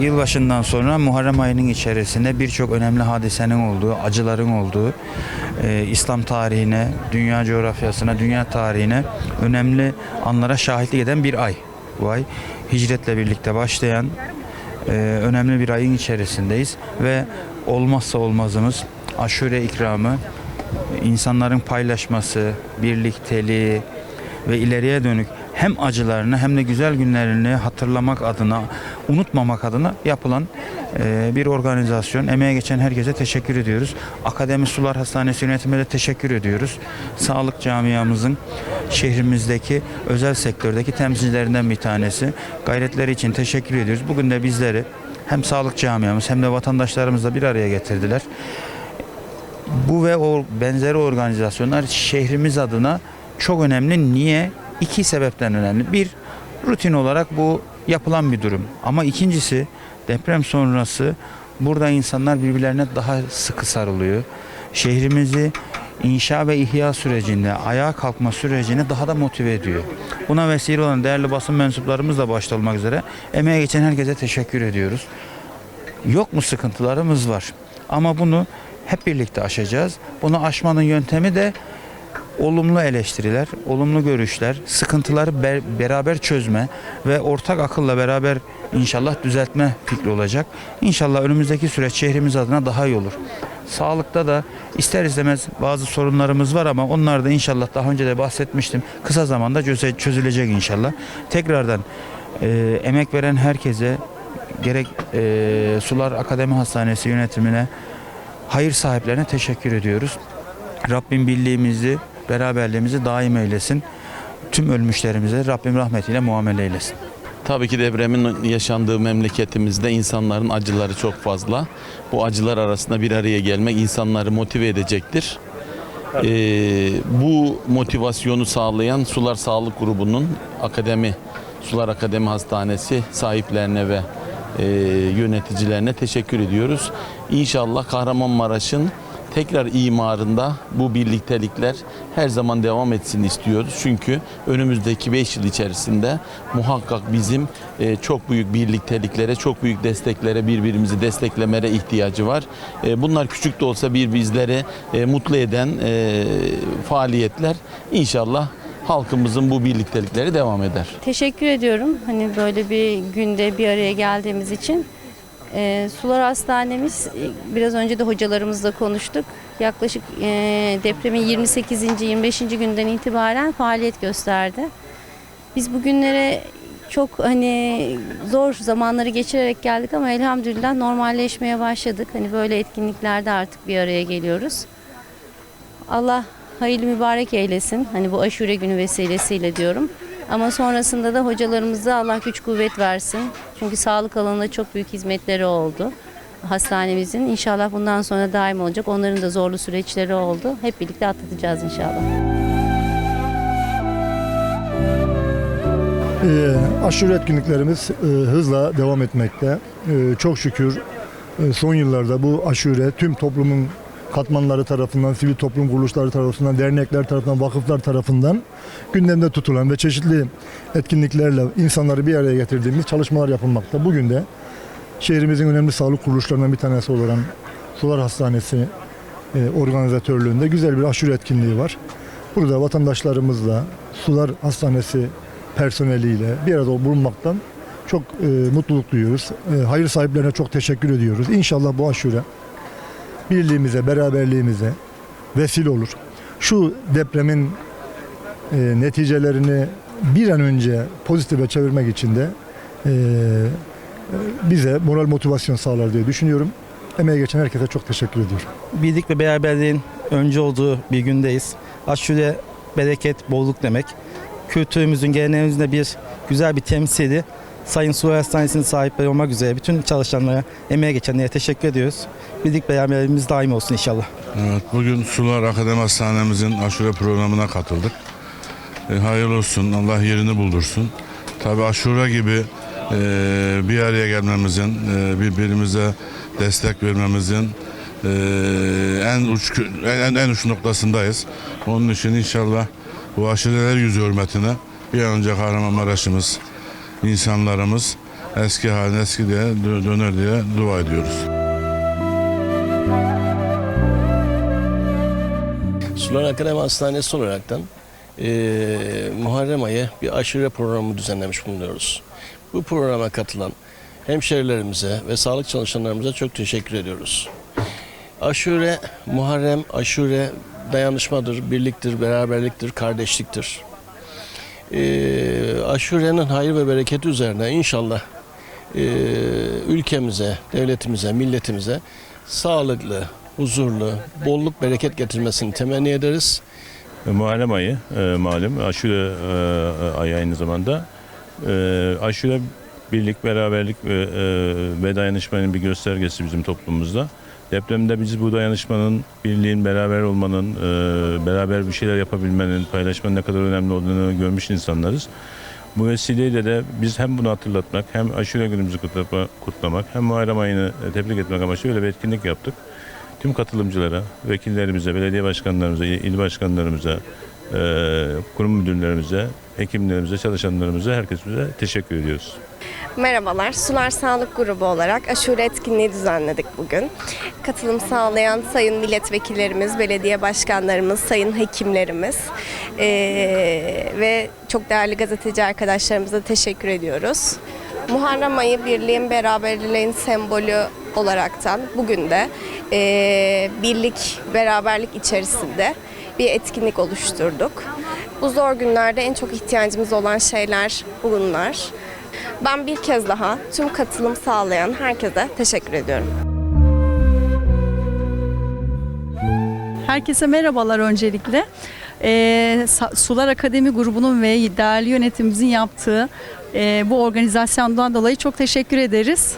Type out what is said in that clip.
Yılbaşından sonra Muharrem ayının içerisinde birçok önemli hadisenin olduğu, acıların olduğu, e, İslam tarihine, dünya coğrafyasına, dünya tarihine önemli anlara şahitlik eden bir ay. Bu ay hicretle birlikte başlayan e, önemli bir ayın içerisindeyiz ve olmazsa olmazımız aşure ikramı, insanların paylaşması, birlikteliği ve ileriye dönük hem acılarını hem de güzel günlerini hatırlamak adına, unutmamak adına yapılan e, bir organizasyon. Emeğe geçen herkese teşekkür ediyoruz. Akademi Sular Hastanesi yönetimine de teşekkür ediyoruz. Sağlık camiamızın şehrimizdeki özel sektördeki temsilcilerinden bir tanesi. Gayretleri için teşekkür ediyoruz. Bugün de bizleri hem sağlık camiamız hem de vatandaşlarımızla bir araya getirdiler. Bu ve o benzeri organizasyonlar şehrimiz adına çok önemli. Niye? İki sebepten önemli. Bir, rutin olarak bu yapılan bir durum. Ama ikincisi deprem sonrası burada insanlar birbirlerine daha sıkı sarılıyor. Şehrimizi inşa ve ihya sürecinde, ayağa kalkma sürecini daha da motive ediyor. Buna vesile olan değerli basın mensuplarımız da başta olmak üzere emeğe geçen herkese teşekkür ediyoruz. Yok mu sıkıntılarımız var. Ama bunu hep birlikte aşacağız. Bunu aşmanın yöntemi de olumlu eleştiriler, olumlu görüşler, sıkıntıları be- beraber çözme ve ortak akılla beraber inşallah düzeltme fikri olacak. İnşallah önümüzdeki süreç şehrimiz adına daha iyi olur. Sağlıkta da ister istemez bazı sorunlarımız var ama onlar da inşallah daha önce de bahsetmiştim. Kısa zamanda çözülecek inşallah. Tekrardan e, emek veren herkese gerek e, Sular Akademi Hastanesi yönetimine hayır sahiplerine teşekkür ediyoruz. Rabbim birliğimizi, beraberliğimizi daim eylesin. Tüm ölmüşlerimize Rabbim rahmetiyle muamele eylesin. Tabii ki depremin yaşandığı memleketimizde insanların acıları çok fazla. Bu acılar arasında bir araya gelmek insanları motive edecektir. Ee, bu motivasyonu sağlayan Sular Sağlık Grubu'nun Akademi Sular Akademi Hastanesi sahiplerine ve e, yöneticilerine teşekkür ediyoruz. İnşallah Kahramanmaraş'ın tekrar imarında bu birliktelikler her zaman devam etsin istiyoruz. Çünkü önümüzdeki 5 yıl içerisinde muhakkak bizim e, çok büyük birlikteliklere, çok büyük desteklere, birbirimizi desteklemere ihtiyacı var. E, bunlar küçük de olsa bir bizleri e, mutlu eden faaliyetler inşallah halkımızın bu birliktelikleri devam eder. Teşekkür ediyorum. Hani böyle bir günde bir araya geldiğimiz için. Ee, Sular Hastanemiz e, biraz önce de hocalarımızla konuştuk. Yaklaşık e, depremin 28. 25. günden itibaren faaliyet gösterdi. Biz bugünlere çok hani zor zamanları geçirerek geldik ama elhamdülillah normalleşmeye başladık. Hani böyle etkinliklerde artık bir araya geliyoruz. Allah hayırlı mübarek eylesin. Hani bu aşure günü vesilesiyle diyorum. Ama sonrasında da hocalarımıza Allah güç kuvvet versin. Çünkü sağlık alanında çok büyük hizmetleri oldu hastanemizin. İnşallah bundan sonra daim olacak. Onların da zorlu süreçleri oldu. Hep birlikte atlatacağız inşallah. Ee, aşure etkinliklerimiz e, hızla devam etmekte. Ee, çok şükür e, son yıllarda bu aşure tüm toplumun katmanları tarafından, sivil toplum kuruluşları tarafından, dernekler tarafından, vakıflar tarafından gündemde tutulan ve çeşitli etkinliklerle insanları bir araya getirdiğimiz çalışmalar yapılmakta. Bugün de şehrimizin önemli sağlık kuruluşlarından bir tanesi olan Sular Hastanesi e, organizatörlüğünde güzel bir aşure etkinliği var. Burada vatandaşlarımızla Sular Hastanesi personeliyle bir arada bulunmaktan çok e, mutluluk duyuyoruz. E, hayır sahiplerine çok teşekkür ediyoruz. İnşallah bu aşure birliğimize, beraberliğimize vesile olur. Şu depremin e, neticelerini bir an önce pozitife çevirmek için de e, bize moral motivasyon sağlar diye düşünüyorum. Emeğe geçen herkese çok teşekkür ediyorum. birlik ve beraberliğin önce olduğu bir gündeyiz. Aşure bereket, bolluk demek. Kültürümüzün, geleneğimizin de bir güzel bir temsili. Sayın Su Hastanesi'nin sahipleri olmak üzere bütün çalışanlara, emeğe geçenlere teşekkür ediyoruz. Birlik beraberliğimiz daim olsun inşallah. Evet, bugün Sular Akademi Hastanemizin aşure programına katıldık. E, hayırlı olsun, Allah yerini buldursun. Tabi aşure gibi e, bir araya gelmemizin, e, birbirimize destek vermemizin e, en uç en, en uç noktasındayız. Onun için inşallah bu aşureler yüzü hürmetine bir an önce Kahramanmaraş'ımız, insanlarımız eski haline eski diye dö- döner diye dua ediyoruz. Sular Akademi Hastanesi olaraktan eee Muharrem ayı bir aşure programı düzenlemiş bulunuyoruz. Bu programa katılan hemşerilerimize ve sağlık çalışanlarımıza çok teşekkür ediyoruz. Aşure, Muharrem, aşure dayanışmadır, birliktir, beraberliktir, kardeşliktir. Eee aşurenin hayır ve bereketi üzerine inşallah eee, ülkemize, devletimize, milletimize sağlıklı, huzurlu, bolluk, bereket getirmesini temenni ederiz. Muharrem ayı e, malum aşure e, ayı aynı zamanda. E, aşure birlik, beraberlik ve, e, ve dayanışmanın bir göstergesi bizim toplumumuzda. Depremde biz bu dayanışmanın, birliğin, beraber olmanın, e, beraber bir şeyler yapabilmenin, paylaşmanın ne kadar önemli olduğunu görmüş insanlarız. Bu vesileyle de biz hem bunu hatırlatmak, hem aşure günümüzü kutlama- kutlamak, hem Muharrem ayını tebrik etmek amaçlı böyle bir etkinlik yaptık. Tüm katılımcılara, vekillerimize, belediye başkanlarımıza, il başkanlarımıza, e, kurum müdürlerimize, hekimlerimize, çalışanlarımıza, herkese teşekkür ediyoruz. Merhabalar, Sular Sağlık Grubu olarak aşure etkinliği düzenledik bugün. Katılım sağlayan sayın milletvekillerimiz, belediye başkanlarımız, sayın hekimlerimiz eee, ve çok değerli gazeteci arkadaşlarımıza teşekkür ediyoruz. Muharrem ayı birliğin, beraberliğin sembolü olaraktan bugün de eee, birlik, beraberlik içerisinde bir etkinlik oluşturduk. Bu zor günlerde en çok ihtiyacımız olan şeyler bunlar. Ben bir kez daha tüm katılım sağlayan herkese teşekkür ediyorum. Herkese merhabalar öncelikle. Sa- Sular Akademi grubunun ve değerli yönetimimizin yaptığı e, bu organizasyondan dolayı çok teşekkür ederiz.